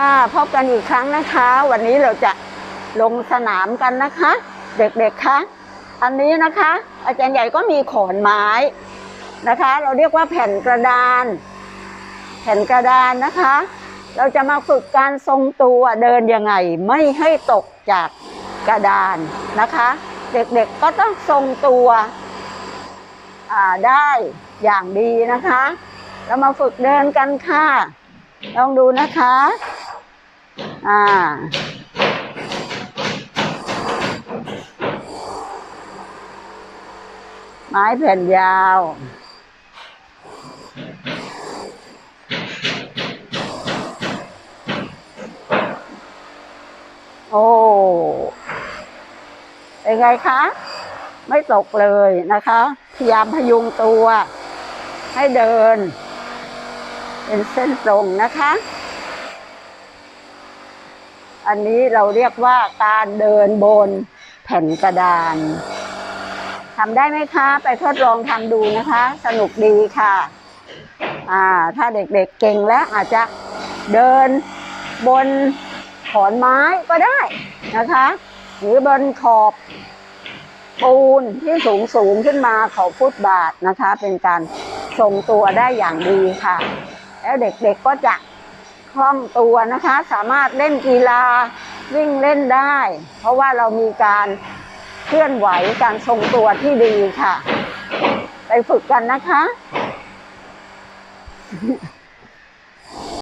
ค่ะพบกันอีกครั้งนะคะ วันนี้เราจะลงสนามกันนะคะ เด็กๆคะอันนี้นะคะ อาจารย์ใหญ่ก็มีขอนไม้นะคะ เราเรียกว่าแผ่นกระดาน แผ่นกระดานนะคะ เราจะมาฝึกการทรงตัวเดินยังไงไม่ให้ตกจากกระดานนะคะ เด็กๆก็ต้องทรงตัวได้อย่างดีนะคะ เรามาฝึกเดินกันค่ะ ลองดูนะคะ อ่า ไม้แผ่นยาว โอ้เป็นไงคะ ไม่ตกเลยนะคะ พยายามพยุงตัว ให้เดิน เป็นเส้นตรงนะคะ อันนี้เราเรียกว่าการเดินบนแผ่นกระดานทำได้ไหมคะ ไปทดลองทำดูนะคะ สนุกดีค่ะ อ่า ถ้าเด็กๆเก่งแล้วอาจจะเดินบนขอนไม้ก็ได้นะคะ หรือบนขอบปูนที่สูงสูงๆขึ้นมาเขอบฟุตบาทนะคะ เป็นการทรงตัวได้อย่างดีค่ะ แล้วเด็กๆก็จะ คล่องตัวนะคะ สามารถเล่นกีฬาวิ่งเล่นได้ เพราะว่าเรามีการเคลื่อนไหวการทรงตัวที่ดีค่ะ ไปฝึกกันนะคะ